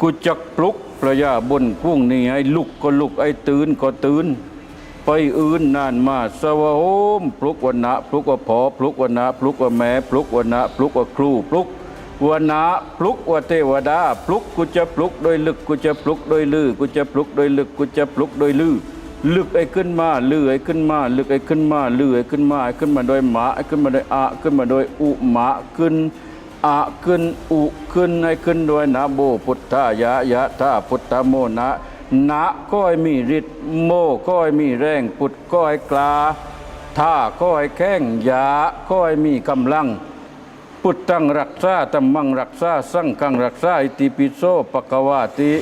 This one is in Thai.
กูจักปลุกพระยาบนพุ่งนี่ไอ้ลุกก็ลุกไอ้ตื่นก็ตื่น ไปอื่นนานมาสวะโหมปลุกวันนะปลุกว่าพอปลุกวันนะปลุกว่าแม่ปลุกวันนะปลุกว่าครูปลุกวันนะปลุกว่าเทวดาปลุกกูจะปลุกโดยลึกกูจะปลุกโดยลือกูจะปลุกโดยลึกกูจะปลุกโดยลือลึกไอ้ขึ้นมาลือไอ้ขึ้นมาลึกไอ้ขึ้นมาลือไอ้ขึ้นมาไอ้ขึ้นมาโดยหมาไอ้ขึ้นมาโดยอะขึ้นมาโดยอุหมาขึ้น อะขึ้นอุขึ้นให้ขึ้นด้วยนะโบพุทธายะยะธาพุทธโมนะนะก้อยมีฤทธิ์โมก้อยมีแรงปุดก้อยกลาท่าก้อยแข้งยาก้อยมีกำลัง ปุตตังรักษาตัมมังรักษา สังกังรักษาอิติปิโสปะกวาติ